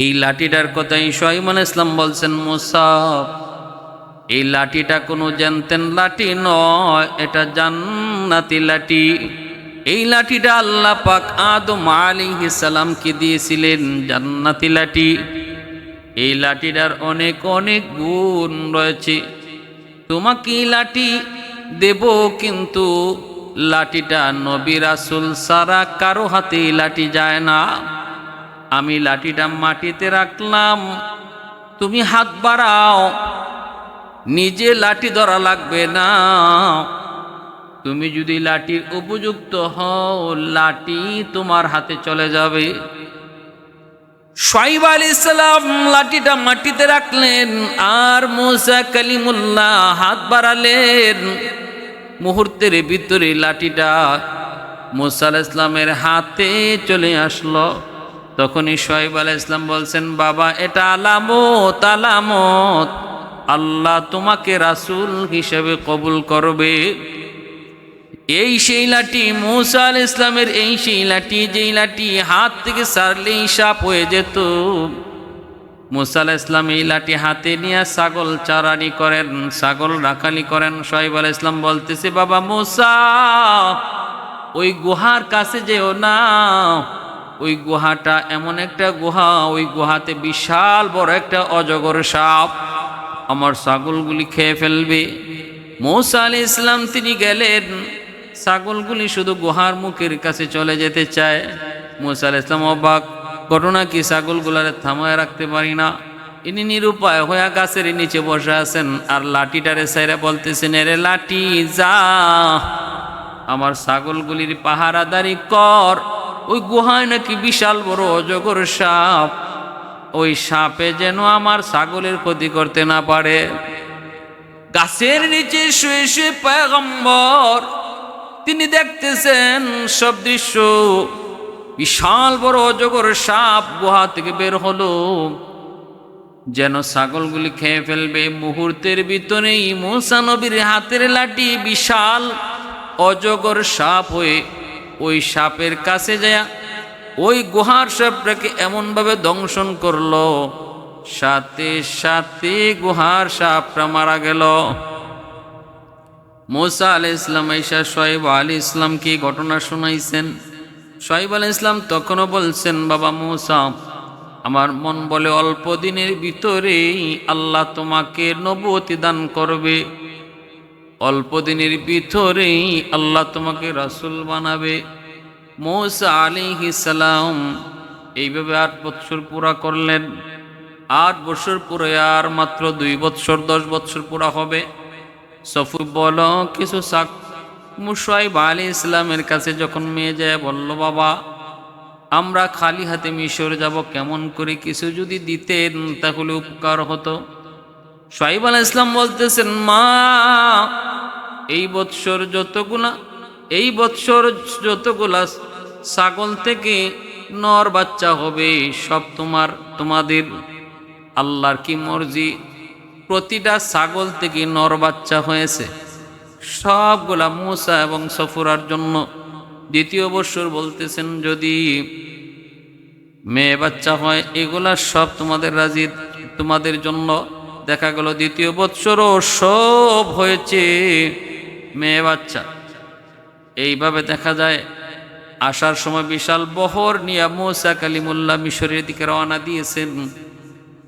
এই লাঠিটার কথাই সোহাইমান ইসলাম বলছেন মুসাফ এই লাঠিটা কোনো জানতেন লাঠি নয়, এটা জান্নাতি লাঠি। এই লাঠিটা আল্লাহ পাক আদম আলী সালামকে দিয়েছিলেন জান্নাতি লাঠি। এই লাঠিটার অনেক অনেক গুণ রয়েছে। তোমাকে লাঠি দেব কিন্তু লাঠিটা নবী রাসুল সারা কারও হাতে লাঠি যায় না। আমি লাঠিটা মাটিতে রাখলাম। তুমি হাত বাড়াও। নিজে লাঠি ধরা লাগবে না। তুমি যদি লাঠির উপযুক্ত হও, লাঠি তোমার হাতে চলে যাবে। সাইব আলী ইসলাম লাঠিটা মাটিতে রাখলেন আর মোসা কালিমুল্লাহ হাত বাড়ালেন। মুহূর্তের ভিতরে লাঠিটা মুসা ইসলামের হাতে চলে আসলো। তখনই সোহেব আলাহ ইসলাম বলছেন, বাবা, এটা আলামত আলামত। আল্লাহ তোমাকে রাসূল হিসেবে কবুল করবে। এই সেই লাঠি, মৌসা আল ইসলামের এই সেই লাঠি, যেই লাঠি হাত থেকে সারলেই সাপ হয়ে যেত। মুসা আল ইসলাম এই লাঠি হাতে নিয়ে ছাগল চারানি করেন, ছাগল রাখালি করেন। সোহেব আল ইসলাম বলতেছে, বাবা, মুসা, ওই গুহার কাছে যেও না। ওই গুহাটা এমন একটা গুহা, ওই গুহাতে বিশাল বড় একটা অজগর সাপ। আমার ছাগলগুলি খেয়ে ফেলবে। মৌসা আলী ইসলাম তিনি গেলেন। ছাগলগুলি শুধু গুহার মুখের কাছে চলে যেতে চায়। মৌসা আল ইসলাম অবাক। ঘটনা কি? ছাগলগুলারে থামায় রাখতে পারি না। ইনি নিরুপায় হয়ে গাছের নিচে বসে আছেন আর লাঠিটারে সাইরা বলতেছেন, এরে লাঠি, যা। আমার ছাগলগুলির পাহারাদারি কর। ওই গুহায় নাকি বিশাল বড় অজগর সাপ। ওই সাপে যেন আমার ছাগলের ক্ষতি করতে না পারে। গাছের নিচে শুয়ে শুয়ে পয়গম্বর, তিনি দেখতেছেন সব দৃশ্য। বিশাল বড় অজগর সাপ গুহা থেকে বের হলো। যেন ছাগলগুলি খেয়ে ফেলবে। মুহূর্তের ভিতরেই ইমুসানবীর হাতের লাঠি বিশাল অজগর সাপ হয়ে ওই সাপের কাছে যায় ওই গুহার সাপটাকে এমনভাবে দংশন করল। সাথে সাথে গুহার সাপটা মারা গেল। মোসা আলি ইসলাম ঈশা সোয়েব আলী ইসলামকে ঘটনা শোনাইছেন? সোয়েব আলী ইসলাম তখনও বলছেন, বাবা মোসা, আমার মন বলে অল্প দিনের ভিতরেই আল্লাহ তোমাকে নবতি দান করবে। অল্প দিনের ভিতরেই আল্লাহ তোমাকে রাসুল বানাবে। মৌসা আলী সালাম এইভাবে আট বৎসর পুরা করলেন। আট বছর পুরে আর মাত্র দুই বৎসর, দশ বৎসর পুরা হবে। সফু বল, কিছু সাক মুসাইব আলী ইসলামের কাছে যখন মেয়ে যায় বলল, বাবা, আমরা খালি হাতে মিশর যাব, কেমন করে কিছু যদি দিতেন তাহলে উপকার হতো? সাইব আলাহ ইসলাম বলতেছেন, মা, এই বৎসর যতগুলা, এই বৎসর যতগুলা ছাগল থেকে নর বাচ্চা হবে, সব তোমার, তোমাদের আল্লাহর কি মর্জি? প্রতিটা ছাগল থেকে নর বাচ্চা হয়েছে। সবগুলা মূসা এবং সফুরার জন্য দ্বিতীয় বৎসর বলতেছেন, যদি মেয়ে বাচ্চা হয়, এগুলা সব তোমাদের রাজি, তোমাদের জন্য দেখা গেল দ্বিতীয় বৎসরও সব হয়েছে মেয়ে বাচ্চা। এইভাবে দেখা যায়, আসার সময় বিশাল বহর নিয়া মোসা কালিমুল্লাহ মিশরের দিকে রওনা দিয়েছেন।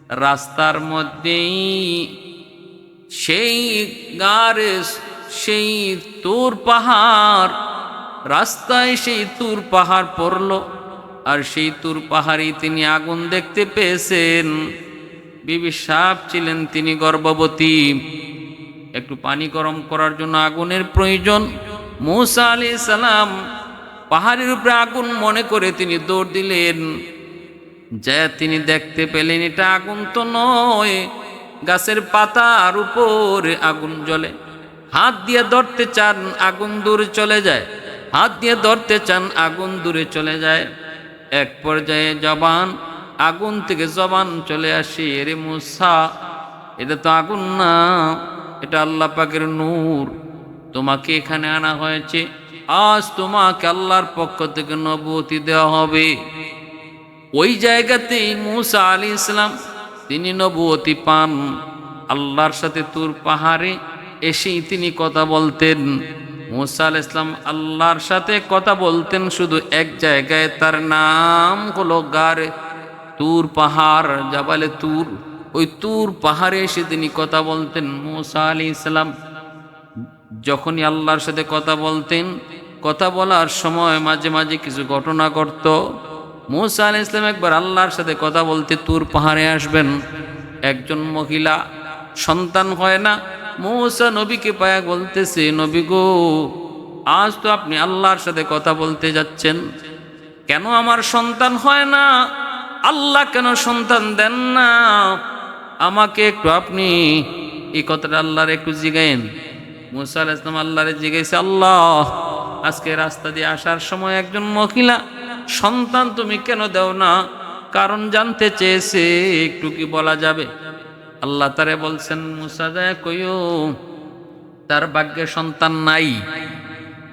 রাস্তার মধ্যেই সেই গারে, সেই তুর পাহাড়, রাস্তায় সেই তুর পাহাড় পড়ল। আর সেই তুর পাহাড়ে তিনি আগুন দেখতে পেয়েছেন। বিবি সাপ ছিলেন, তিনি গর্ভবতী। একটু পানি গরম করার জন্য আগুনের প্রয়োজন। মৌসা আলি সালাম পাহাড়ের উপরে আগুন মনে করে তিনি দৌড় দিলেন। যা তিনি দেখতে পেলেন, এটা আগুন তো নয়, গাছের পাতার উপরে আগুন জ্বলে। হাত দিয়ে ধরতে চান, আগুন দূরে চলে যায়। হাত দিয়ে ধরতে চান, আগুন দূরে চলে যায়। এক পর্যায়ে জবান আগুন থেকে জবান চলে আসে। এরে মুসা, এটা তো আগুন না, এটা আল্লাহ পাকের নূর। তোমাকে এখানে আনা হয়েছে। আজ তোমাকে আল্লাহর পক্ষ থেকে নবতি দেওয়া হবে। ওই জায়গাতেই মুসা আলী ইসলাম তিনি নবুয়তি পান। আল্লাহর সাথে তুর পাহাড়ে এসেই তিনি কথা বলতেন। মুসা আল ইসলাম আল্লাহর সাথে কথা বলতেন শুধু এক জায়গায়, তার নাম হলো গারে। তুর পাহাড়, জাবালে তুর। ওই তুর পাহাড়ে এসে তিনি কথা বলতেন মুসা আলী ইসলাম যখনই আল্লাহর সাথে কথা বলতেন, কথা বলার সময় মাঝে মাঝে কিছু ঘটনা ঘটত। মুসা আলাহ ইসলাম একবার আল্লাহর সাথে কথা বলতে তুর পাহাড়ে আসবেন। একজন মহিলা, সন্তান হয় না। মৌসা নবীকে পায়া বলতেছে, নবী গো, আজ তো আপনি আল্লাহর সাথে কথা বলতে যাচ্ছেন। কেন আমার সন্তান হয় না? আল্লাহ কেন সন্তান দেন না? আমাকে একটু আপনি এই কথাটা আল্লাহর একটু জিগাইন। মুসা ইসলাম আল্লাহরে জিগাইছে, আল্লাহ, আজকে রাস্তা দিয়ে আসার সময় একজন মহিলা, সন্তান তুমি কেন দেও না? কারণ জানতে চেয়েছে, একটু কি বলা যাবে? আল্লাহ তারে বলছেন, মুসা কইও, তার ভাগ্যে সন্তান নাই।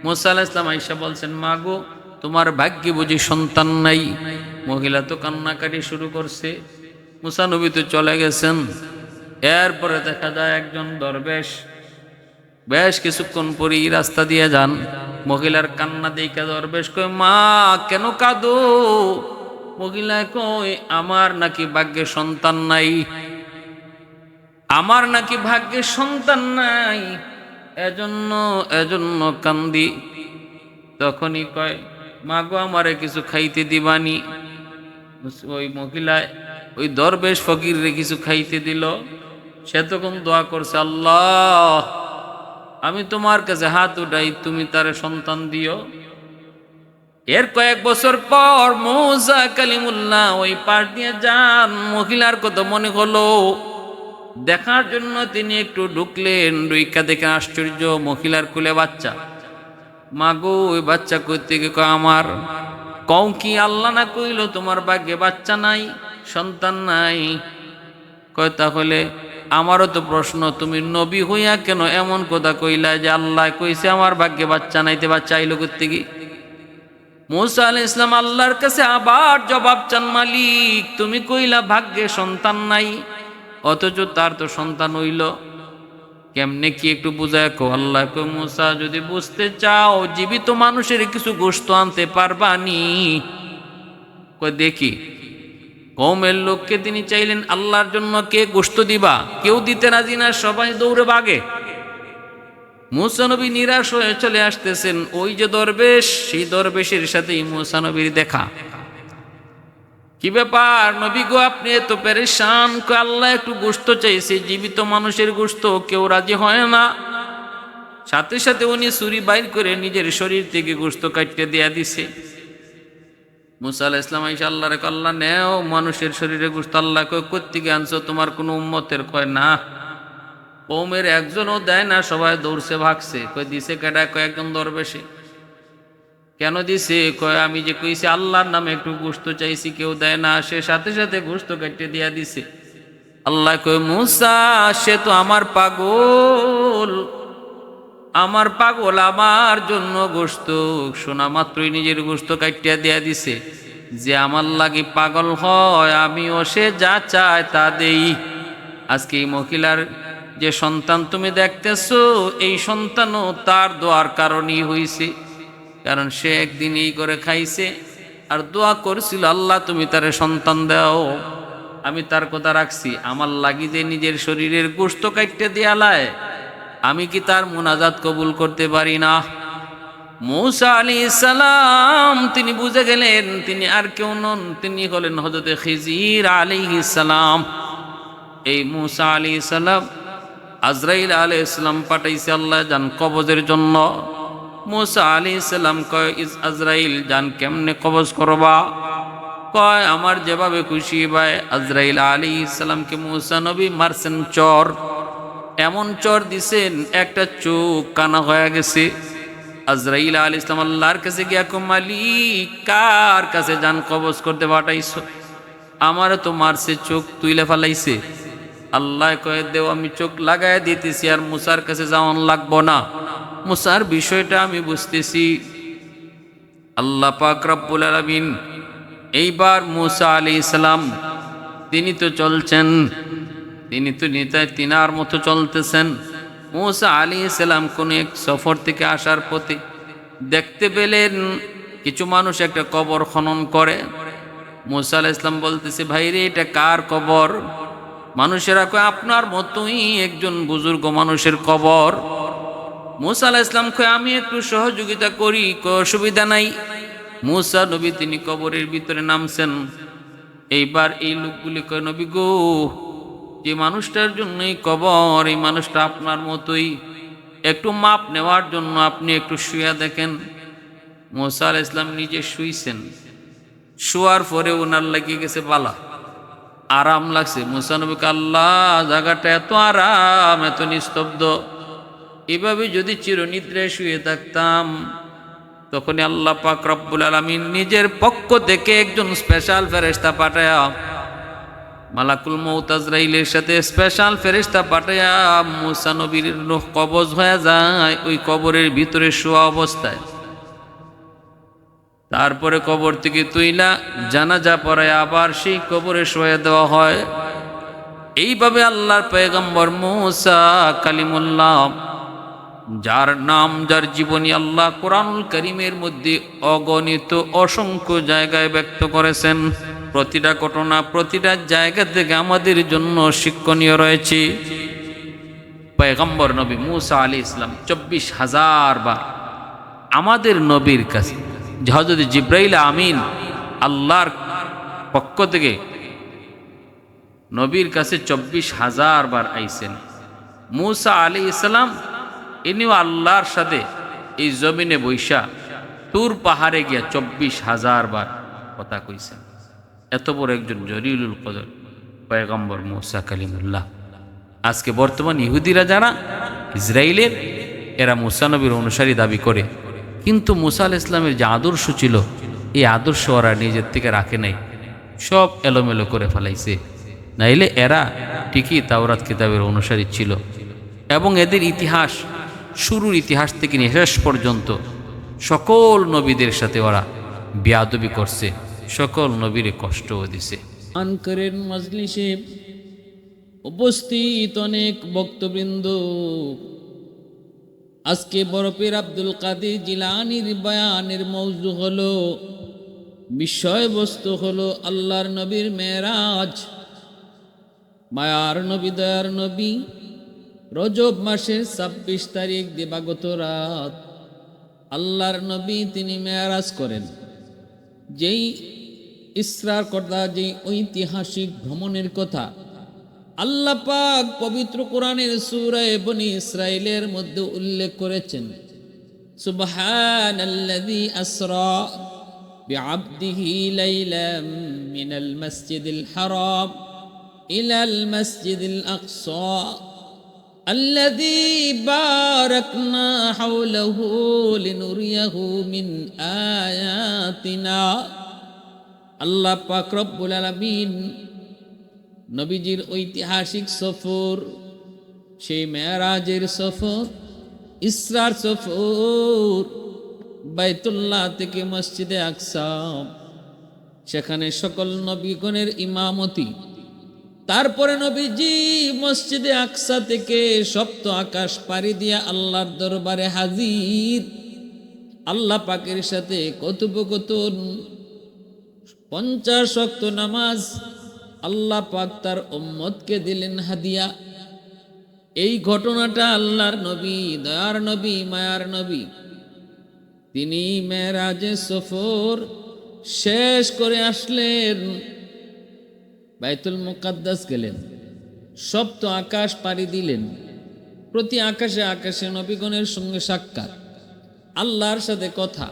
মুসা আল ইসলাম আইসা বলছেন, মা গো তোমার ভাগ্যে বুঝি সন্তান নাই। মহিলা তো কান্নাকাটি শুরু করছে। মুসা নবী তো চলে গেছেন। এরপরে দেখা যায় একজন দরবেশ। বেশ কিছুক্ষণ পরেই রাস্তা দিয়ে যান। মহিলার কান্না দেখে দরবেশ কই মা, কেন কাঁদো? মহিলা কই আমার নাকি ভাগ্যে সন্তান নাই। আমার নাকি ভাগ্যে সন্তান নাই। এজন্য এজন্য কান্দি। তখনই কয় মা গো আমারে কিছু খাইতে দিবানি। ওই মহিলায় ওই দরবেশ ফকিরে কিছু খাইতে দিল। সে তখন দোয়া করছে, আল্লাহ, আমি তোমার কাছে হাত উঠাই, তুমি তার সন্তান দিও। এর কয়েক বছর পর মৌসা কালিমুল্লাহ ওই পাশ দিয়ে যান। মহিলার কথা মনে হলো। দেখার জন্য তিনি একটু ঢুকলেন ডুইকা দেখে আশ্চর্য মহিলার কুলে বাচ্চা। মাগো, ওই বাচ্চা করতে গিয়ে আমার? কও কি আল্লাহ না কইল তোমার ভাগ্যে বাচ্চা নাই, সন্তান নাই? কয় তাহলে আমারও তো প্রশ্ন, তুমি নবী হইয়া কেন এমন কথা কইলা যে আল্লাহ কইছে আমার ভাগ্যে বাচ্চা নাইতে বাচ্চা আইলো করতে কি মুসা আল ইসলাম আল্লাহর কাছে আবার জবাব চান, মালিক, তুমি কইলা ভাগ্যে সন্তান নাই, অথচ তার তো সন্তান হইল। কেমনে কি একটু বুঝায় কো আল্লাহ কো, মুসা, যদি বুঝতে চাও, জীবিত মানুষের কিছু গোস্ত আনতে পারবানি দেখি। কৌমের লোককে তিনি চাইলেন, আল্লাহর জন্য কে গোস্ত দিবা? কেউ দিতে রাজি না, সবাই দৌড়ে বাগে। মুসানবী নিরাশ হয়ে চলে আসতেছেন। ওই যে দরবেশ, সেই দরবেশের সাথেই মুসানবীর দেখা। কি ব্যাপার? নবী গো, আপনি এত পেরেশান। আল্লাহ একটু গোস্ত চাইছে, জীবিত মানুষের গোস্ত কেউ রাজি হয় না। সাথে সাথে উনি ছুরি বাইর করে নিজের শরীর থেকে গোস্ত কাটতে দেয়া দিছে। মুসা আলাহ ইসলাম আইসা আল্লাহ রে আল্লাহ নেও, মানুষের শরীরে গোস্ত আল্লাহ কয় কোথেকে আনছো তোমার কোনো উম্মতের? কয়, না। কৌমের একজনও দেয় না, সবাই দৌড়ছে, ভাগছে। কয়, দিছে কেডা? কয়, একজন দরবেশে। কেন দিছে? কয়, আমি যে কইছি আল্লাহর নামে একটু গোস্ত চাইছি, কেউ দেয় না। সে সাথে সাথে গোস্ত কেটে দিয়া দিছে। আল্লাহ কয়, মুসা, সে তো আমার পাগল। আমার পাগল আমার জন্য গোস্ত শোনা মাত্রই নিজের গোস্ত কাটিয়া দিয়া দিছে। যে আমার লাগি পাগল হয়, আমিও সে যা চায় তা দেই। আজকে এই মহিলার যে সন্তান তুমি দেখতেছো, এই সন্তানও তার দোয়ার কারণেই হইছে। কারণ সে একদিন এই করে খাইছে। আর দোয়া করছিল, আল্লাহ, তুমি তারে সন্তান দাও। আমি তার কথা রাখছি। আমার লাগি যে নিজের শরীরের গোস্ত কাটতে দেয়ালায়, আমি কি তার মোনাজাত কবুল করতে পারি না? মৌসা আলী সালাম, তিনি বুঝে গেলেন, তিনি আর কেউ নন, তিনি হলেন হজরত খিজির আলী সালাম। এই মুসা আলী সালাম আজরাইল আলী ইসলাম পাঠাইছে আল্লাহ যান কবজের জন্য। মুসা আলী সালাম কয়, ইস আজরাইল যান কেমনে কবজ করবা? কয়, আমার যেভাবে খুশি ভাই, আজরাইল আলী ইসলামকে মুসা নবী মারছেন চর। এমন চর দিছেন, একটা চোখ কানা হয়ে গেছে। আজরাইল আল ইসলাম আল্লাহর কাছে গিয়া কো মালিক, কার কাছে যান কবজ করতে পাঠাইছো? আমার তো মারছে, চোখ তুইলে ফেলাইছে। আল্লাহ কয়ে, দেও, আমি চোখ লাগাই দিতেছি, আর মুসার কাছে যাওয়ান লাগবো না। মুসার বিষয়টা আমি বুঝতেছি। আল্লাহ পাক রব্বুল আলামিন এইবার মুসা আলী ইসলাম তিনি তো চলছেন, তিনি তো নেতায় তিনার মতো চলতেছেন। মুসা আলী ইসলাম কোন এক সফর থেকে আসার পথে দেখতে পেলেন, কিছু মানুষ একটা কবর খনন করে। মুসা আলাহ ইসলাম বলতেছে, ভাই রে, এটা কার কবর? মানুষেরা কয়, আপনার মতোই একজন বুজুর্গ মানুষের কবর। মুসা আলাহ ইসলাম কয় আমি একটু সহযোগিতা করি অসুবিধা নাই। মুসা নবী তিনি কবরের ভিতরে নামছেন। এইবার এই লোকগুলি কয়, নবী গো, যে মানুষটার জন্যই কবর, এই মানুষটা আপনার মতোই। একটু মাপ নেওয়ার জন্য আপনি একটু শুয়া দেখেন। মোসা আলাহ ইসলাম নিজে শুইছেন। শোয়ার পরে ওনার লাগিয়ে গেছে বালা। আরাম লাগছে। মুসানবীকে আল্লাহ, জায়গাটা এত আরাম, এত নিস্তব্ধ। এভাবে যদি চিরনিদ্রায় শুয়ে থাকতাম, তখনই আল্লাহ পাক রব্বুল আলমিন নিজের পক্ষ থেকে একজন স্পেশাল ফেরেস্তা পাঠায়া, মালাকুল মৌতাজরাইলের সাথে স্পেশাল ফেরেস্তা পাঠায়া মুসা নবীর কবজ হয়ে যায় ওই কবরের ভিতরে শোয়া অবস্থায়। তারপরে কবর থেকে তুইলা জানাজা পড়ায় আবার সেই কবরে শোয়া দেওয়া হয়। এইভাবে আল্লাহর পেগম্বর মুসা কালিমুল্লাহ যার নাম, যার জীবনী আল্লাহ কোরআনুল করিমের মধ্যে অগণিত, অসংখ্য জায়গায় ব্যক্ত করেছেন। প্রতিটা ঘটনা, প্রতিটা জায়গা থেকে আমাদের জন্য শিক্ষণীয় রয়েছে। পয়গম্বর নবী মুসা আলী ইসলাম চব্বিশ হাজার বার আমাদের নবীর কাছে হজরত জিব্রাইল আমিন আল্লাহর পক্ষ থেকে নবীর কাছে চব্বিশ হাজার বার আইসেন মুসা আলী ইসলাম ইনিও আল্লাহর সাথে এই জমিনে বৈশা তুর পাহাড়ে গিয়া চব্বিশ হাজার বার কথা কইছেন। এত বড় একজন জরিউল কদর, পয়গম্বর মুসা কালিমুল্লাহ। আজকে বর্তমান ইহুদিরা যারা ইসরায়েলের এরা মুসা নবীর অনুসারী দাবি করে। কিন্তু মুসা আল ইসলামের যে আদর্শ ছিল, এই আদর্শ ওরা নিজের থেকে রাখে নাই। সব এলোমেলো করে ফেলাইছে। নাইলে এরা ঠিকই তাওরাত কিতাবের অনুসারী ছিল। এবং এদের ইতিহাস শুরুর ইতিহাস থেকে নিয়ে শেষ পর্যন্ত সকল নবীদের সাথে ওরা বিয়াদবি করছে, সকল নবীরে কষ্টও দিছে। আনকরের মজলিসে উপস্থিত অনেক বক্তবৃন্দ আজকে বরফের আব্দুল কাদের জিলানির বয়ানের মৌজু হলো, বিষয়বস্তু হলো আল্লাহর নবীর মেরাজ। মায়ার নবী, দয়ার নবী রজব মাসের ছাব্বিশ তারিখ দিবাগত রাত। আল্লাহর নবী তিনি মেয়ারাজ করেন। যেই ইসরার কথা, যেই ঐতিহাসিক ভ্রমণের কথা, আল্লাহ পাক পবিত্র কোরআনের সূরায়ে বনি ইসরাইলের মধ্যে উল্লেখ করেছেন। মাসজিদিল হারাম ইলাল মাসজিদিল আকসা। الذي باركنا حوله لنريه من آياتنا আল্লাহ পাক রব্বুল আলামিন নবীজির ঐতিহাসিক সফর সেই মেয়ারাজের সফর ইসরার সফর বাইতুল্লাহ থেকে মসজিদে আকসাম সেখানে সকল নবীগণের ইমামতি তারপরে নবীজি মসজিদে আকসা থেকে সপ্ত আকাশ পাড়ি দিয়া আল্লাহর দরবারে হাজির। আল্লাহ পাকের সাথে কথোপকথন, পঞ্চাশ শক্ত নামাজ, আল্লাহ পাক তার উম্মতকে দিলেন হাদিয়া। এই ঘটনাটা আল্লাহর নবী, দয়ার নবী, মায়ার নবী, তিনি মেরাজে সফর শেষ করে আসলেন। বাইতুল মুকাদ্দাস গেলেন। সপ্ত আকাশ পাড়ি দিলেন। প্রতি আকাশে আকাশে নবীগণের সঙ্গে সাক্ষাৎ। আল্লাহর সাথে কথা।